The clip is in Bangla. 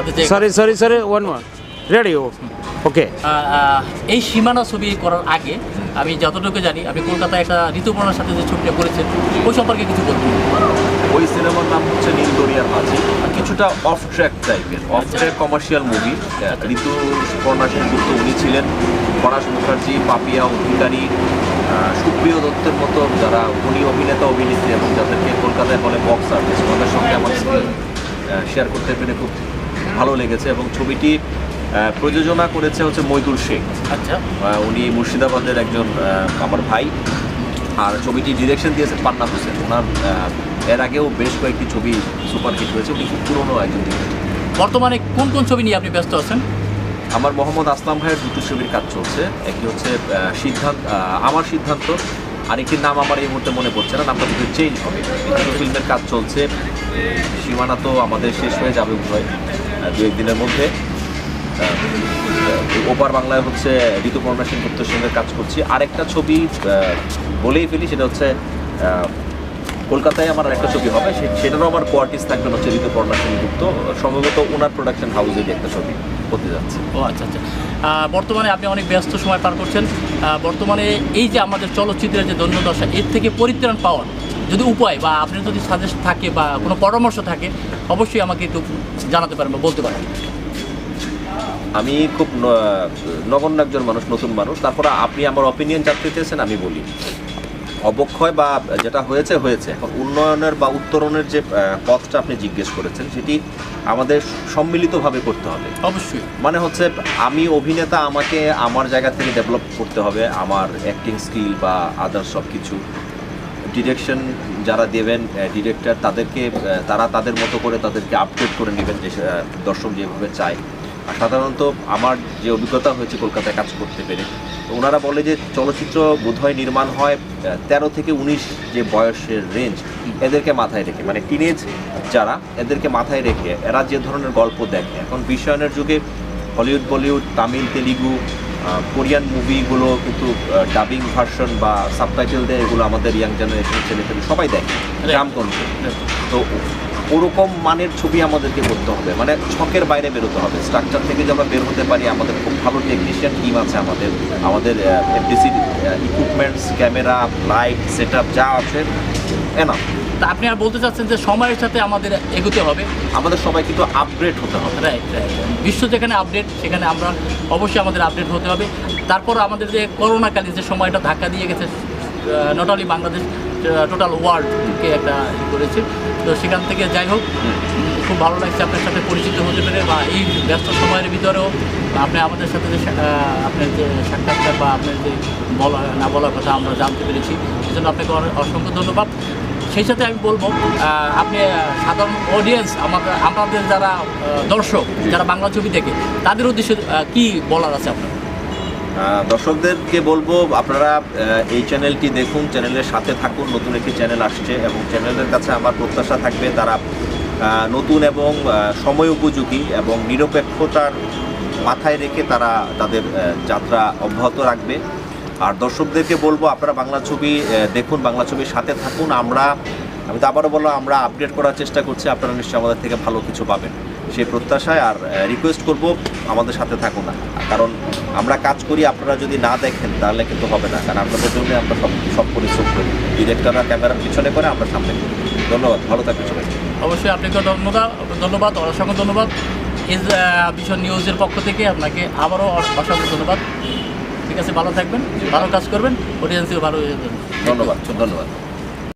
Sorry, sorry. One one Okay. Ah, ah, এই সীমানা ছবি করার আগে আমি যতটুকু জানি আপনি কলকাতায় একটা ঋতুপর্ণার সাথে যে ছবিটা করেছেন ওই সম্পর্কে কিছু বলবেন ওই সিনেমার নাম হচ্ছে নীল দরিয়ার মাঝি। কিছুটা অফ ট্র্যাক টাইপের off track commercial movie Rituparna Sengupta উনি ছিলেন। পরাশ মুখার্জি পাপিয়া অধিকারী সুপ্রিয় দত্তের মতো যারা উনি অভিনেতা অভিনেত্রী এবং যাদেরকে কলকাতায় বলে বক্স আর্টিস্ট ওনাদের সঙ্গে আমার শেয়ার করতে পেরে খুব ভালো লেগেছে এবং ছবিটি প্রযোজনা করেছে হচ্ছে মৈদুল শেখ আচ্ছা। উনি মুর্শিদাবাদের একজন আমার ভাই। আর ছবিটি ডিরেকশন দিয়েছেন পান্না হোসেন। ওনার এর আগেও বেশ কয়েকটি ছবি সুপারহিট হয়েছে উনি খুব পুরনো একজন বর্তমানে কোন কোন ছবি নিয়ে আপনি ব্যস্ত আছেন? আমার মোহাম্মদ আসলাম ভাইয়ের দুটো ছবির কাজ চলছে। একটি হচ্ছে সিদ্ধান্ত আমার সিদ্ধান্ত আরেকটির নাম আমার এই মুহূর্তে মনে পড়ছে না নামটা কিন্তু চেঞ্জ হবে। ফিল্মের কাজ চলছে। সীমানা তো আমাদের শেষ হয়ে যাবে উভয় দু একদিনের মধ্যে। ওপার বাংলায় হচ্ছে ঋতুপর্ণা সেনগুপ্তের সঙ্গে কাজ করছি। আরেকটা ছবি বলেই ফেলি, সেটা হচ্ছে কলকাতায় আমার একটা ছবি হবে সেটারও আমার কোয়ার্টিস থাকবেন হচ্ছে ঋতুপর্ণা সেনগুপ্ত। সম্ভবত ওনার প্রোডাকশন হাউসেরই একটা ছবি হতে যাচ্ছে। ও আচ্ছা আচ্ছা। বর্তমানে আপনি অনেক ব্যস্ত সময় পার করছেন। বর্তমানে এই যে আমাদের চলচ্চিত্রের যে দৈন্যদশা এর থেকে পরিত্রাণ পাওয়ার যদি উপায় বা আপনার যদি সাজেস্ট থাকে বা কোনো পরামর্শ থাকে অবশ্যই আমাকে একটু জানাতে পারেন বা বলতে পারেন। আমি খুব নগণ্য একজন মানুষ নতুন মানুষ। তারপরে আপনি আমার অপিনিয়ন জানতে চেয়েছেন আমি বলি। অবক্ষয় বা যেটা হয়েছে হয়েছে। এখন উন্নয়নের বা উত্তরণের যে পথটা আপনি জিজ্ঞেস করেছেন সেটি আমাদের সম্মিলিতভাবে করতে হবে। অবশ্যই। মানে হচ্ছে আমি অভিনেতা আমাকে আমার জায়গা থেকে ডেভেলপ করতে হবে আমার অ্যাক্টিং স্কিল বা আদার সব কিছু ডিরেকশন যারা দেবেন ডিরেক্টর তাদেরকে তারা তাদের মতো করে তাদেরকে আপডেট করে নেবেন যে দর্শক যেভাবে চায়। আর সাধারণত আমার যে অভিজ্ঞতা হয়েছে কলকাতায় কাজ করতে পেরে ওনারা বলে যে চলচ্চিত্র বোধহয় নির্মাণ হয় তেরো থেকে উনিশ যে বয়সের রেঞ্জ এদেরকে মাথায় রেখে মানে টিনেজ যারা এদেরকে মাথায় রেখে এরা যে ধরনের গল্প দেখে। এখন বিশ্বায়নের যুগে Hollywood Bollywood Tamil Telugu Korean মুভিগুলো কিন্তু ডাবিং ভার্সন বা সাবটাইটেল দেয় এগুলো আমাদের ইয়াং জেনারেশন ছেলেপেলে সবাই দেখে গ্রামগঞ্জে তো ওরকম মানের ছবি আমাদেরকে করতে হবে। মানে ছকের বাইরে বেরোতে হবে। স্ট্রাকচার থেকে যে আমরা বের হতে পারি আমাদের খুব ভালো টেকনিশিয়ান টিম আছে আমাদের। আমাদের FDC equipments camera light set যা আছে এনা তা আপনি আর বলতে চাচ্ছেন যে সময়ের সাথে আমাদের এগোতে হবে? আমাদের সবাই কিন্তু আপগ্রেড হতে হবে। রাইট রাইট বিশ্ব যেখানে আপডেট সেখানে আমরা অবশ্যই আমাদের আপডেট হতে হবে। তারপর আমাদের যে করোনাকালীন যে সময়টা ধাক্কা দিয়ে গেছে নট অনলি বাংলাদেশ টোটাল ওয়ার্ল্ডকে একটা করেছে। তো সেখান থেকে যাই হোক, খুব ভালো লাগছে আপনার সাথে পরিচিত হতে পেরে বা এই ব্যস্ত সময়ের ভিতরেও আপনি আমাদের সাথে যে আপনার যে সাক্ষাৎকার বা আপনার যে বলা, না বলার কথা আমরা জানতে পেরেছি, সেজন্য আপনাকে অসংখ্য ধন্যবাদ। সেই সাথে আমি বলব আপনি সাধারণ অডিয়েন্স আমাদের আমাদের যারা দর্শক, যারা বাংলা ছবি দেখে, তাদের উদ্দেশ্যে কি বলার আছে আপনার? দর্শকদেরকে বলব, আপনারা এই চ্যানেলটি দেখুন, চ্যানেলের সাথে থাকুন, নতুন একটি চ্যানেল আসছে এবং চ্যানেলের কাছে আমার প্রত্যাশা থাকবে তারা নতুন এবং সময় উপযোগী এবং নিরপেক্ষতার মাথায় রেখে তারা তাদের যাত্রা অব্যাহত রাখবে। আর দর্শকদেরকে বলব, আপনারা বাংলা ছবি দেখুন, বাংলা ছবির সাথে থাকুন। আমরা, আমি তো আবারও বললাম, আমরা আপডেট করার চেষ্টা করছি, আপনারা নিশ্চয়ই আমাদের থেকে ভালো কিছু পাবেন। সেই প্রত্যাশায় আর রিকোয়েস্ট করব আমাদের সাথে থাকুন না। কারণ আমরা কাজ করি আপনারা যদি না দেখেন তাহলে কিন্তু হবে না। কারণ আপনাদের জন্য আমরা সব সব পরিশ্রম করি। ডিরেক্টররা ক্যামেরার পিছনে করে আমরা সামনে করি। ধন্যবাদ ভালো থাকবেন সবাই। অবশ্যই আপনাকে ধন্যবাদ ধন্যবাদ অসংখ্য ধন্যবাদ। এই ভীষণ নিউজের পক্ষ থেকে আপনাকে আবারও অসংখ্য ধন্যবাদ। ঠিক আছে ভালো থাকবেন ভালো কাজ করবেন অডিয়েন্সেও ভালো ধন্যবাদ ধন্যবাদ।